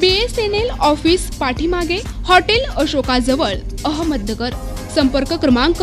B S N L office पाठीमागे hotel अशोकाजवळ अहमदनगर. संपर्क क्रमांक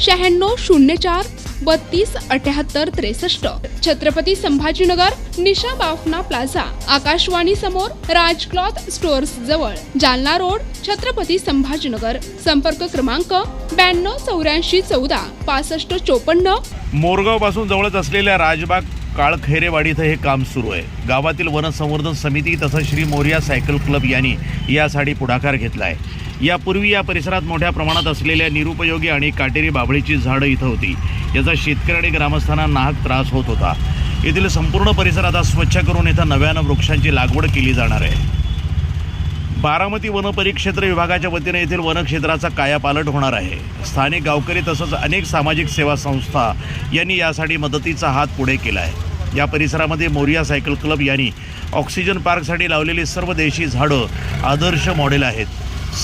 शहाण्णव शून्य चार बत्तीस अठ्याहत्तर त्रेसष्ट. छत्रपती संभाजीनगर निशा बाफना प्लाझा आकाशवाणी समोर राज क्लॉथ स्टोअर्स जवळ जालना रोड छत्रपती संभाजीनगर. संपर्क क्रमांक ब्याण्णव चौऱ्याऐंशी चौदा पासष्ट चोपन्न. मोरगावपासून जवळच असलेल्या राजबाग काळखैरेवाडी इथं हे काम सुरू आहे. गावातील वनसंवर्धन समिती तसंच श्री मोरिया सायकल क्लब यांनी यासाठी पुढाकार घेतला आहे यापूर्वी या परिसरात मोठ्या प्रमाणात असलेल्या निरुपयोगी आणि काटेरी बाभळीची झाडं इथं होती. याचा शेतकरी आणि ग्रामस्थांना नाहक त्रास होत होता. येथील संपूर्ण परिसर आता स्वच्छ करून इथं नव्यानं वृक्षांची लागवड केली जाणार आहे. बारामती वन परिक्षेत्र विभागाच्या वतीने येथील वनक्षेत्राचा कायापालट होणार आहे. स्थानिक गावकरी तसंच अनेक सामाजिक सेवा संस्था यांनी यासाठी मदतीचा हात पुढे केला आहे या परिसरामध्ये मोरिया सायकल क्लब यांनी ऑक्सिजन पार्कसाठी लावलेली सर्व देशी झाडं आदर्श मॉडेल आहेत.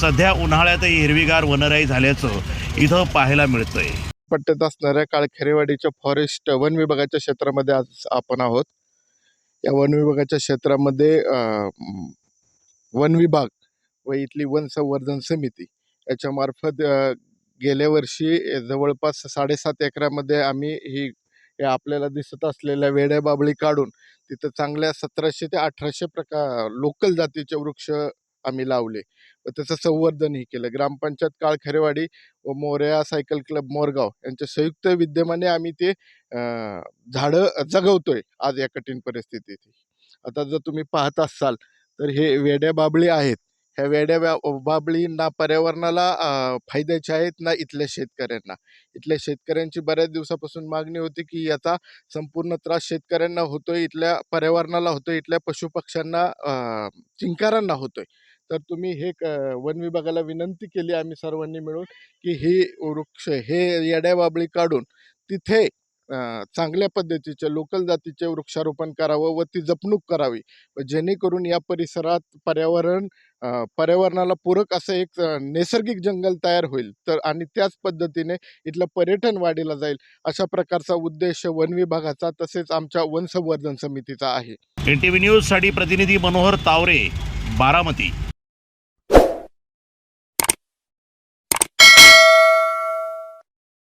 सध्या उन्हाळ्यातही हिरवीगार वनराई झाल्याचं इथं पाहायला मिळतंय. पट्ट्यात असणाऱ्या काळखेरेवाडीच्या फॉरेस्ट वन विभागाच्या क्षेत्रामध्ये आज आपण आहोत. या वन विभागाच्या क्षेत्रामध्ये वन विभाग व इथली वन संवर्धन समिती. याच्यामार्फत गेल्या वर्षी जवळपास साडेसात एकरामध्ये आम्ही ही आपल्याला दिसत असलेल्या वेड्या बाबळी काढून तिथं चांगल्या सतराशे ते अठराशे प्रकार लोकल जातीचे वृक्ष आम्ही लावले व त्याचं संवर्धनही केलं. ग्रामपंचायत काळखेरेवाडी व मोरया सायकल क्लब मोरगाव यांच्या संयुक्त विद्यमाने आम्ही ते झाडं जगवतोय आज या कठीण परिस्थितीत. आता जर तुम्ही पाहत असाल तर हे वेड्या बाबळी आहेत. ह्या वेड्या बा- बाबळी ना पर्यावरणाला फायद्याच्या आहेत ना इथल्या शेतकऱ्यांना. इथल्या शेतकऱ्यांची बऱ्याच दिवसापासून मागणी होती की याचा संपूर्ण त्रास शेतकऱ्यांना होतोय इथल्या पर्यावरणाला होतोय इथल्या पशुपक्ष्यांना चिंकारांना होतोय. तर तुम्ही हे वन विभागाला विनंती केली आम्ही सर्वांनी मिळून की हे वृक्ष हे येड्या बाबळी काढून तिथे चांगल्या पद्धतीचे लोकल जातीचे वृक्षारोपण करावं व ती जपणूक करावी. व जेणेकरून या परिसरात पर्यावरण पर्यावरणाला पूरक असं एक नैसर्गिक जंगल तयार होईल. तर आणि त्याच पद्धतीने इथलं पर्यटन वाढीला जाईल अशा प्रकारचा उद्देश वन विभागाचा तसेच आमच्या वन संवर्धन समितीचा आहे. एन टी व्ही न्यूजसाठी प्रतिनिधी मनोहर तावरे बारामती.